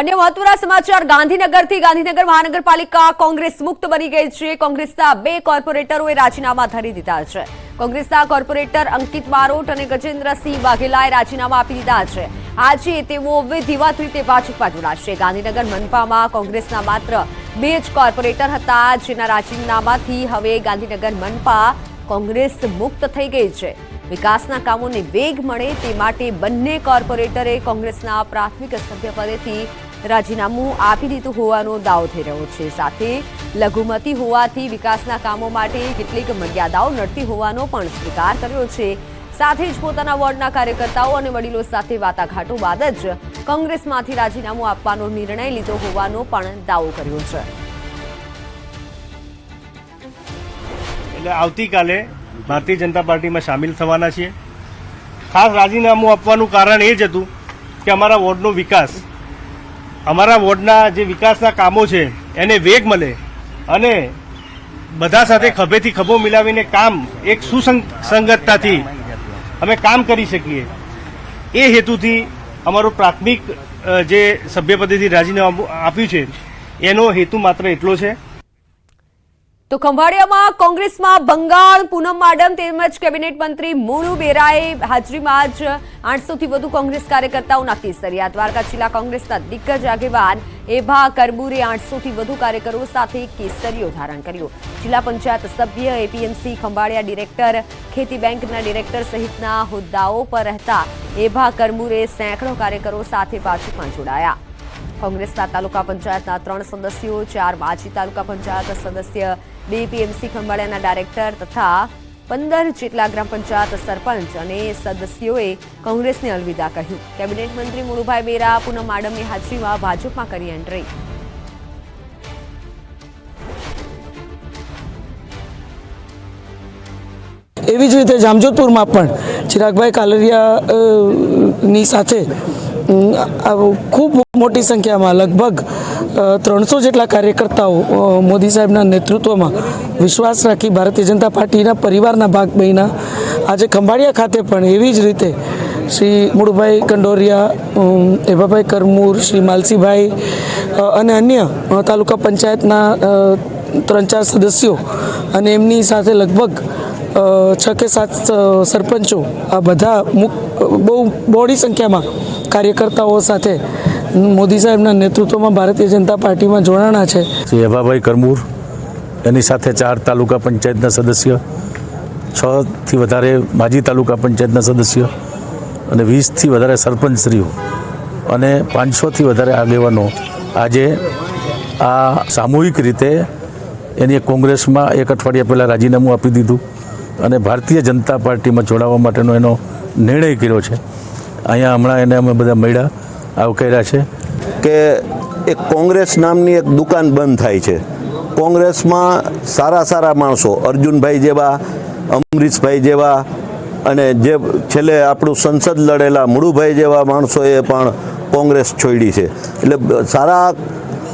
અન્ય મહત્વના સમાચાર, ગાંધીનગરથી ગાંધીનગર મહાનગરપાલિકા કોંગ્રેસ મુક્ત બની ગઈ છે. કોંગ્રેસના બે કોર્પોરેટરોએ રાજીનામા ધરી દીધા છે. કોંગ્રેસના કોર્પોરેટર અંકિત બારોટ અને ગજેન્દ્રસિંહ વાઘેલાએ રાજીનામા આપી દીધા છે. આજે તેઓ વિધિવત રીતે ભાજપમાં જોડાશે ગાંધીનગર મનપામાં કોંગ્રેસના માત્ર બે જ કોર્પોરેટર હતા, જેના રાજીનામાથી હવે ગાંધીનગર મનપા કોંગ્રેસ મુક્ત થઈ ગઈ છે. વિકાસના કામોને વેગ મળે તે માટે બંને કોર્પોરેટરે કોંગ્રેસના પ્રાથમિક સભ્યપદેથી રાજીનામું આપી દીધું હોવાનો દાવો થઈ રહ્યો છે. સાથે લઘુમતી હોવાથી વિકાસના કામો માટે કેટલીક મર્યાદાઓ નડતી હોવાનો પણ સ્વીકાર કર્યો છે. સાથે જ પોતાના વોર્ડના કાર્યકર્તાઓ અને વડીલો સાથે વાટાઘાટો બાદ જ કોંગ્રેસમાંથી રાજીનામું આપવાનો નિર્ણય લીધો હોવાનો પણ દાવો કર્યો છે. એટલે આવતીકાલે ભારતીય જનતા પાર્ટીમાં સામેલ થવાના છીએ. ખાસ રાજીનામું આપવાનું કારણ એ જ હતું કે અમારા વોર્ડનો વિકાસ અમારા વોર્ડના જે વિકાસના કામો છે, એને વેગ મળે અને બધા સાથે ખભેથી ખભો મિલાવીને કામ એક સુસંગતતાથી અમે કામ કરી શકીએ. એ હેતુથી અમારું પ્રાથમિક જે સભ્યપદેથી રાજીનામું આપ્યું છે, એનો હેતુ માત્ર એટલો છે તો ખંભાળિયામાં કોંગ્રેસમાં બંગાળ, પૂનમ માડમ તેમજ કેબિનેટ મંત્રી મોનુ બેરાએ હાજરીમાં જ આઠસોથી વધુ કોંગ્રેસ કાર્યકર્તાઓના કેસરિયા દ્વારકા જિલ્લા કોંગ્રેસના દિગ્ગજ આગેવાન એભા કરબુરે આઠસોથી વધુ કાર્યકરો સાથે કેસરીઓ ધારણ કર્યો. જિલ્લા પંચાયત સભ્ય એપીએમસી ખંભાળિયા ડિરેક્ટર, ખેતી બેંકના ડિરેક્ટર સહિતના હોદ્દાઓ પર રહેતા એભા કરમુરે સેંકડો કાર્યકરો સાથે ભાજપમાં જોડાયા. કોંગ્રેસના તાલુકા પંચાયતના ત્રણ સદસ્યો, ચાર માજી તાલુકા પંચાયત સદસ્ય, બે ખંભાળિયાના ડાયરેક્ટર તથા પંદર જેટલા ગ્રામ પંચાયત સરપંચ અને સદસ્યોએ કોંગ્રેસને અલવિદા કહ્યું. કેબિનેટ મંત્રી મુળુભાઈ બેરા, પૂનમ માડમની હાજરીમાં ભાજપમાં કરી એન્ટ્રી. એવી જ રીતે જામજોધપુરમાં પણ ચિરાગભાઈ કાલરિયા ની સાથે ખૂબ મોટી સંખ્યામાં લગભગ ત્રણસો જેટલા કાર્યકર્તાઓ મોદી સાહેબના નેતૃત્વમાં વિશ્વાસ રાખી ભારતીય જનતા પાર્ટીના પરિવારના ભાગ બન્યા. આજે ખંભાળિયા ખાતે પણ એવી જ રીતે શ્રી મુળભાઈ કંડોરિયા એભાભાઈ કરમૂર, શ્રી માલસીભાઈ અને અન્ય તાલુકા પંચાયતના ત્રણ ચાર સદસ્યો અને એમની સાથે લગભગ છ કે સાત સરપંચો આ બધા બહુ બહોળી સંખ્યામાં કાર્યકર્તાઓ સાથે મોદી સાહેબના નેતૃત્વમાં ભારતીય જનતા પાર્ટીમાં જોડાણા છે. શ્રી એભાભાઈ કરમૂર, એની સાથે ચાર તાલુકા પંચાયતના સદસ્ય છથી વધારે માજી તાલુકા પંચાયતના સદસ્ય અને વીસથી વધારે સરપંચશ્રીઓ અને પાંચસોથી વધારે આગેવાનો આજે આ સામૂહિક રીતે એની કોંગ્રેસમાં એક અઠવાડિયા પહેલાં રાજીનામું આપી દીધું અને ભારતીય જનતા પાર્ટીમાં જોડાવા માટેનો એનો નિર્ણય કર્યો છે. અહીંયા હમણાં એને અમે બધા મળ્યા. આવકાર્યા છે? કે એક કોંગ્રેસ નામની એક દુકાન બંધ થાય છે. કોંગ્રેસમાં સારા સારા માણસો, અર્જુનભાઈ જેવા, અમરીશભાઈ જેવા, અને જે છેલ્લે આપણું સંસદ લડેલા મુળુભાઈ જેવા માણસોએ પણ કોંગ્રેસ છોડી છે. એટલે સારા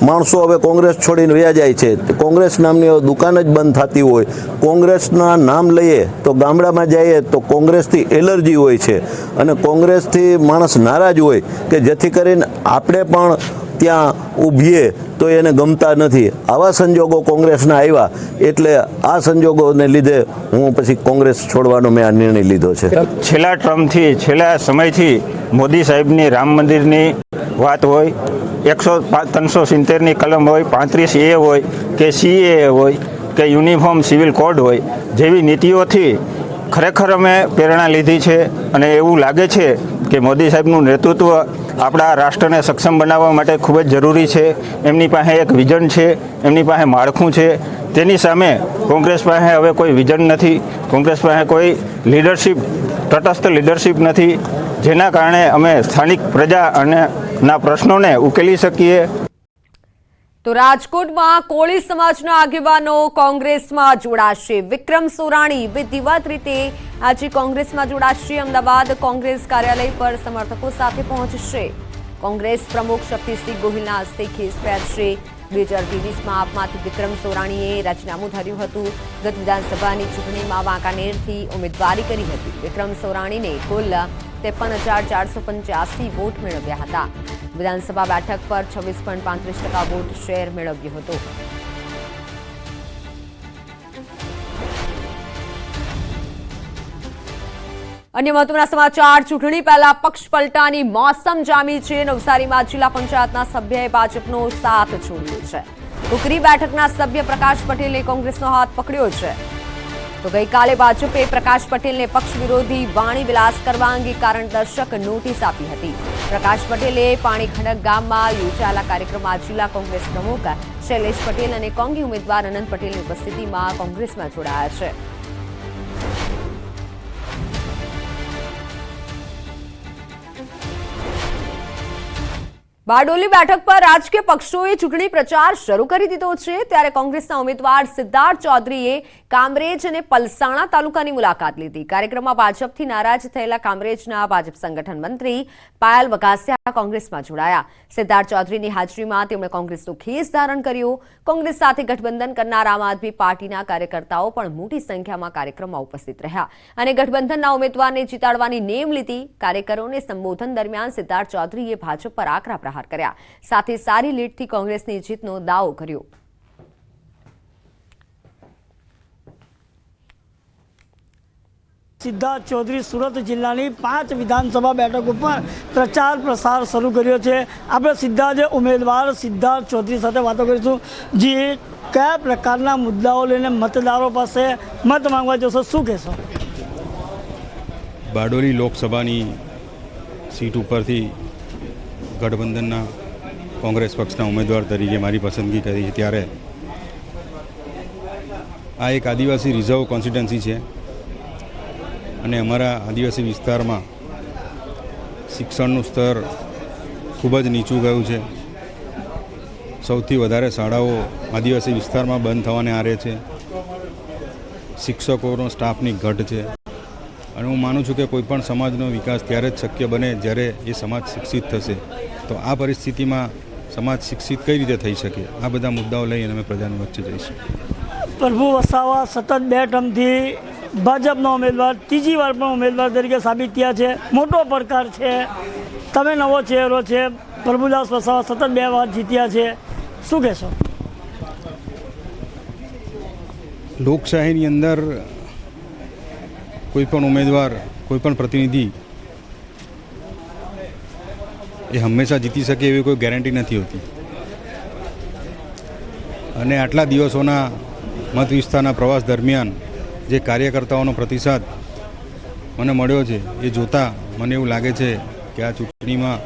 માણસો હવે કોંગ્રેસ છોડીને રહ્યા જાય છે. કોંગ્રેસ નામની દુકાન જ બંધ થતી હોય. કોંગ્રેસના નામ લઈએ તો ગામડામાં જઈએ તો કોંગ્રેસથી એલર્જી હોય છે. અને કોંગ્રેસથી માણસ નારાજ હોય કે જેથી કરીને આપણે પણ ત્યાં ઊભીએ તો એને ગમતા નથી. આવા સંજોગો કોંગ્રેસના આવ્યા એટલે આ સંજોગોને લીધે હું પછી કોંગ્રેસ છોડવાનો મેં આ નિર્ણય લીધો છે. છેલ્લા ટ્રમથી છેલ્લા સમયથી મોદી સાહેબની રામ મંદિરની વાત હોય, એકસો ત્રણસો સિત્તેરની કલમ હોય, પાંત્રીસ એ હોય, કે સીએ હોય, કે યુનિફોર્મ સિવિલ કોડ હોય, જેવી નીતિઓથી ખરેખર અમે પ્રેરણા લીધી છે અને એવું લાગે છે કે મોદી સાહેબનું નેતૃત્વ આપણા રાષ્ટ્રને સક્ષમ બનાવવા માટે ખૂબ જ જરૂરી છે. એમની પાસે એક વિઝન છે, એમની પાસે માળખું છે. તેની સામે કોંગ્રેસ પાસે હવે કોઈ વિઝન નથી. કોંગ્રેસ પાસે કોઈ લીડરશિપ, તટસ્થ લીડરશિપ નથી. જેના કારણે અમે સ્થાનિક પ્રજા અને ના પ્રશ્નોને ઉકેલી શકીએ. તો રાજકોટમાં કોળી સમાજના આગેવાનો કોંગ્રેસમાં જોડાશે. વિક્રમ સોરાણી વિધિવત રીતે આજે કોંગ્રેસમાં જોડાશે. અમદાવાદ કોંગ્રેસ કાર્યાલય પર સમર્થકો સાથે પહોંચશે. કોંગ્રેસ પ્રમુખ શક્તિસિંહ ગોહિલના હસ્તે ખેસ પહેરશે બે હજાર ત્રેવીસમાં આપમાંથી વિક્રમ સોરાણીએ રાજીનામું ધર્યું હતું. ગત વિધાનસભાની ચૂંટણીમાં વાંકાનેરથી ઉમેદવારી કરી હતી. વિક્રમ સોરાણીને કુલ ત્રેપન હજાર ચારસો પંચ્યાસી વોટ મેળવ્યા હતા. વિધાનસભા બેઠક પર છવ્વીસ ટકા વોટ શેર મેળવ્યો હતો. અન્ય મહત્વના સમાચાર, ચૂંટણી પહેલા પક્ષ પલટાની મોસમ જામી છે. નવસારીમાં જિલ્લા પંચાયતના સભ્યએ ભાજપનો સાથ છોડ્યો છે. ઉકરી બેઠકના સભ્ય પ્રકાશ પટેલે કોંગ્રેસનો હાથ પકડ્યો છે. તો ગઈકાલે ભાજપે પ્રકાશ પટેલને પક્ષ વિરોધી વાણી વિલાસ કરવા અંગે કારણદર્શક નોટિસ આપી હતી. પ્રકાશ પટેલે પાણી ખડક ગામમાં યોજાયેલા કાર્યક્રમમાં જિલ્લા કોંગ્રેસ પ્રમુખ શૈલેષ પટેલ અને કોંગી ઉમેદવાર અનંત પટેલની ઉપસ્થિતિમાં કોંગ્રેસમાં જોડાયા છે. બારડોલી બેઠક પર રાજકીય પક્ષોએ ચૂંટણી પ્રચાર શરૂ કરી દીધો છે. ત્યારે કોંગ્રેસના ઉમેદવાર સિદ્ધાર્થ ચૌધરીએ કામરેજ અને પલસાણા તાલુકાની મુલાકાત લીધી. કાર્યક્રમમાં ભાજપથી નારાજ થયેલા કામરેજના ભાજપ સંગઠન મંત્રી પાયલ વઘાસિયા કોંગ્રેસમાં જોડાયા. સિદ્ધાર્થ ચૌધરીની હાજરીમાં તેમણે કોંગ્રેસનો ખેસ ધારણ કર્યો. કોંગ્રેસ સાથે ગઠબંધન કરનાર આમ આદમી પાર્ટીના કાર્યકર્તાઓ પણ મોટી સંખ્યામાં કાર્યક્રમમાં ઉપસ્થિત રહ્યા અને ગઠબંધનના ઉમેદવારને જીતાડવાની નેમ લીધી. કાર્યકરોને સંબોધન દરમિયાન સિદ્ધાર્થ ચૌધરીએ ભાજપ પર આકરા પ્રહાર કર્યા. સાથે સારી લીડથી કોંગ્રેસની જીતનો દાવો કર્યો. સિદ્ધાર્થ ચૌધરી સુરત જિલ્લાની પાંચ વિધાનસભા બેઠક ઉપર પ્રચાર પ્રસાર શરૂ કર્યો છે. આપણે સીધા જ ઉમેદવાર સિદ્ધાર્થ ચૌધરી સાથે વાતો કરીશું. જે કયા પ્રકારના મુદ્દાઓ લઈને મતદારો પાસે મત માંગવા જશો? શું કહેશો? બારડોલી લોકસભાની સીટ ઉપરથી ગઠબંધનના કોંગ્રેસ પક્ષના ઉમેદવાર તરીકે મારી પસંદગી કરી છે ત્યારે આ એક આદિવાસી રિઝર્વ કોન્સ્ટિટ્યુન્સી છે અને અમારા આદિવાસી વિસ્તારમાં શિક્ષણનું સ્તર ખૂબ જ નીચું ગયું છે. સૌથી વધારે શાળાઓ આદિવાસી વિસ્તારમાં બંધ થવાને આરે છે. શિક્ષકોનો સ્ટાફની ઘટ છે. અને હું માનું છું કે કોઈપણ સમાજનો વિકાસ ત્યારે જ શક્ય બને જ્યારે એ સમાજ શિક્ષિત થશે. તો આ પરિસ્થિતિમાં સમાજ શિક્ષિત કઈ રીતે થઈ શકે? આ બધા મુદ્દાઓ લઈને અમે પ્રજાની વચ્ચે જઈશું. પ્રભુ વસાવા સતત બે ટર્મથી ભાજપના ઉમેદવાર ત્રીજી વાર પણ ઉમેદવાર તરીકે સાબિત થયા છે. મોટો પડકાર છે. તમે નવો ચહેરો છે. પ્રભુદાસ વસાવા સતત બે વાર જીત્યા છે. શું કહેશો? લોકશાહીની અંદર કોઈ પણ ઉમેદવાર કોઈ પણ પ્રતિનિધિ એ હંમેશા જીતી શકે એવી કોઈ ગેરંટી નથી હોતી. અને આટલા દિવસોના મત વિસ્તારના પ્રવાસ દરમિયાન જે કાર્યકર્તાઓનો પ્રતિસાદ મને મળ્યો છે, એ જોતાં મને એવું લાગે છે કે આ ચૂંટણીમાં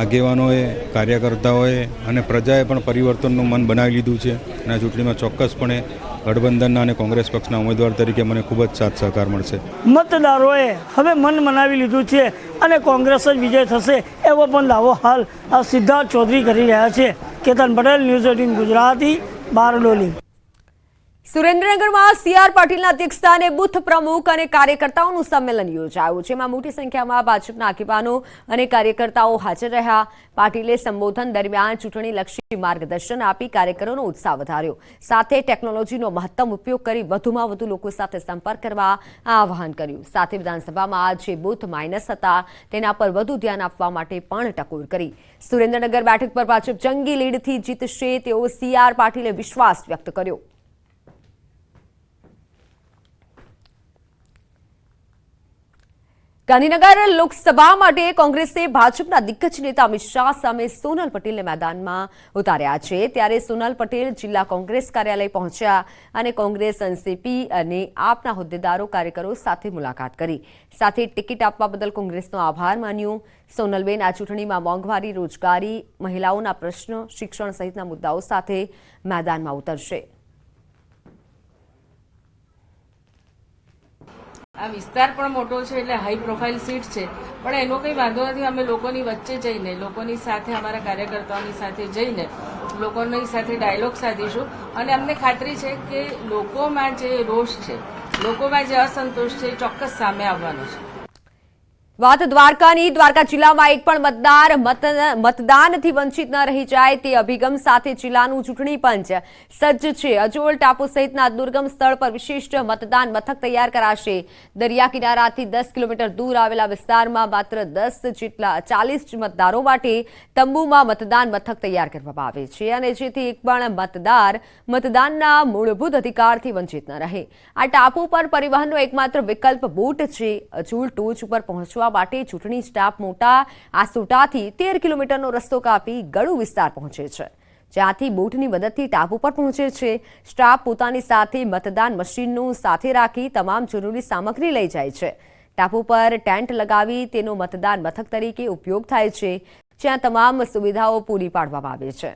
આગેવાનોએ, કાર્યકર્તાઓએ અને પ્રજાએ પણ પરિવર્તનનું મન બનાવી લીધું છે અને આ ચૂંટણીમાં ચોક્કસપણે ગઠબંધનના અને કોંગ્રેસ પક્ષના ઉમેદવાર તરીકે મને ખૂબ જ સાથ સહકાર મળશે. મતદારોએ હવે મન મનાવી લીધું છે અને કોંગ્રેસ જ વિજય થશે એવો પણ દાવો હાલ આ સિદ્ધાર્થ ચૌધરી કરી રહ્યા છે. Ketan Patel, news eighteen Gujarati, Bardoli. સુરેન્દ્રનગરમાં સીઆર પાટીલના અધ્યક્ષસ્થાને બુથ પ્રમુખ અને કાર્યકર્તાઓનું સંમેલન યોજાયું, જેમાં મોટી સંખ્યામાં ભાજપના આગેવાનો અને કાર્યકર્તાઓ હાજર રહ્યા. પાટીલે સંબોધન દરમિયાન ચૂંટણીલક્ષી માર્ગદર્શન આપી કાર્યકરોનો ઉત્સાહ વધાર્યો. સાથે ટેકનોલોજીનો મહત્તમ ઉપયોગ કરી વધુમાં વધુ લોકો સાથે સંપર્ક કરવા આહવાન કર્યું. સાથે વિધાનસભામાં જે બુથ માઇનસ હતા, તેના પર વધુ ધ્યાન આપવા માટે પણ ટકોર કરી. સુરેન્દ્રનગર બેઠક પર ભાજપ જંગી લીડથી જીતશે તેવો સીઆર પાટીલે વિશ્વાસ વ્યક્ત કર્યો. ગાંધીનગર લોકસભા માટે કોંગ્રેસે ભાજપના દિગ્ગજ નેતા અમિત શાહ સામે સોનલ પટેલને મેદાનમાં ઉતાર્યા છે. ત્યારે સોનલ પટેલ જિલ્લા કોંગ્રેસ કાર્યાલય પહોંચ્યા અને કોંગ્રેસ એનસીપી અને આપના હોદ્દેદારો કાર્યકરો સાથે મુલાકાત કરી. સાથે ટિકિટ આપવા બદલ કોંગ્રેસનો આભાર માન્યો. સોનલબેન, આ ચૂંટણીમાં મોંઘવારી, રોજગારી, મહિલાઓના પ્રશ્નો, શિક્ષણ સહિતના મુદ્દાઓ સાથે મેદાનમાં ઉતરશે. આ વિસ્તાર પણ મોટો છે એટલે હાઈ પ્રોફાઇલ સીટ છે. પણ એનો કંઈ વાંધો નથી, અમે લોકોની વચ્ચે જઈને, લોકોની સાથે, અમારા કાર્યકર્તાઓની સાથે જઈને, લોકોની સાથે ડાયલોગ સાધીશું. અને અમને ખાતરી છે કે લોકોમાં જે રોષ છે, લોકોમાં જે અસંતોષ છે, એ ચોક્કસ સામે આવવાનો છે. વાત દ્વારકાની, દ્વારકા જિલ્લામાં એક પણ મતદાર મત- મતદાનથી વંચિત ન રહી જાય તે અભિગમ સાથે જિલ્લાનું ચૂંટણી પંચ સજ્જ છે. અજોલ ટાપુ સહિતના દુર્ગમ સ્થળ પર વિશિષ્ટ મતદાન મથક તૈયાર કરાશે. દરિયા કિનારાથી દસ કિલોમીટર દૂર આવેલા વિસ્તારમાં માત્ર દસ જેટલા ચાલીસ મતદારો માટે તંબુમાં મતદાન મથક તૈયાર કરવામાં આવે છે અને જેથી એક પણ મતદાર મતદાનના મૂળભૂત અધિકારથી વંચિત ન રહે. આ ટાપુ પર પરિવહનનો એકમાત્ર વિકલ્પ બોટ છે. અજુલ ટોચ ઉપર પહોંચવા માટે ચૂંટણી સ્ટાફ મોટા આસોટાથી તેર કિલોમીટરનો રસ્તો કાપી ગળુ વિસ્તાર પહોંચે છે. જ્યાંથી બોટની મદદથી ટાપુ પર પહોંચે છે. સ્ટાફ પોતાની સાથે મતદાન મશીનનું સાથે રાખી તમામ જરૂરી સામગ્રી લઈ જાય છે. ટાપુ પર ટેન્ટ લગાવી તેનો મતદાન મથક તરીકે ઉપયોગ થાય છે. જ્યાં તમામ સુવિધાઓ પૂરી પાડવામાં આવે છે.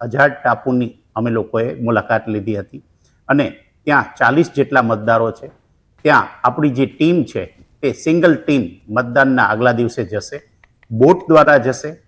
અજાડ ટાપુની અમે લોકોએ મુલાકાત લીધી હતી. અને ત્યાં ચાલીસ જેટલા મતદારો છે. ત્યાં આપણી જે ટીમ છે, તે સિંગલ ટીમ મતદાનના આગલા દિવસે જશે. બોટ દ્વારા જશે.